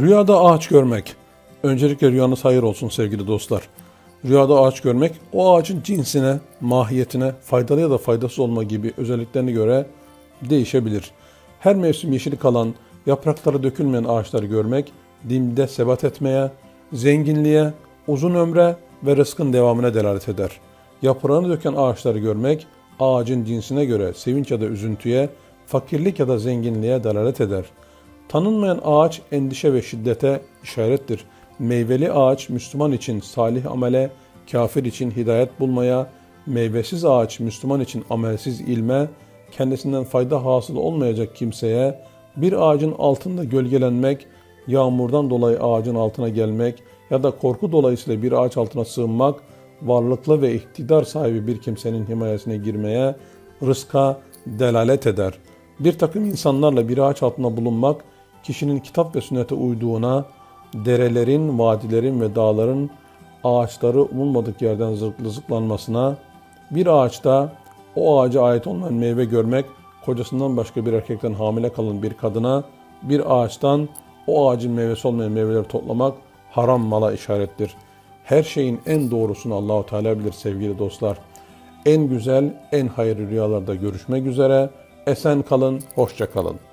Rüyada ağaç görmek. Öncelikle rüyanız hayır olsun sevgili dostlar. Rüyada ağaç görmek o ağacın cinsine, mahiyetine, faydalı ya da faydasız olma gibi özelliklerine göre değişebilir. Her mevsim yeşil kalan, yaprakları dökülmeyen ağaçları görmek, dimde sebat etmeye, zenginliğe, uzun ömre ve rızkın devamına delalet eder. Yaprağını döken ağaçları görmek, ağacın cinsine göre sevinç ya da üzüntüye, fakirlik ya da zenginliğe delalet eder. Tanınmayan ağaç endişe ve şiddete işarettir. Meyveli ağaç Müslüman için salih amele, kafir için hidayet bulmaya, meyvesiz ağaç Müslüman için amelsiz ilme, kendisinden fayda hasıl olmayacak kimseye, bir ağacın altında gölgelenmek, yağmurdan dolayı ağacın altına gelmek ya da korku dolayısıyla bir ağaç altına sığınmak, varlıklı ve iktidar sahibi bir kimsenin himayesine girmeye, rızka delalet eder. Bir takım insanlarla bir ağaç altında bulunmak, kişinin kitap ve sünnete uyduğuna, derelerin, vadilerin ve dağların ağaçları umulmadık yerden zırhlı zıplanmasına, bir ağaçta o ağaca ait olmayan meyve görmek, kocasından başka bir erkekten hamile kalan bir kadına, bir ağaçtan o ağacın meyvesi olmayan meyveleri toplamak haram mala işarettir. Her şeyin en doğrusunu Allahu Teala bilir sevgili dostlar. En güzel, en hayırlı rüyalarda görüşmek üzere. Esen kalın, hoşça kalın.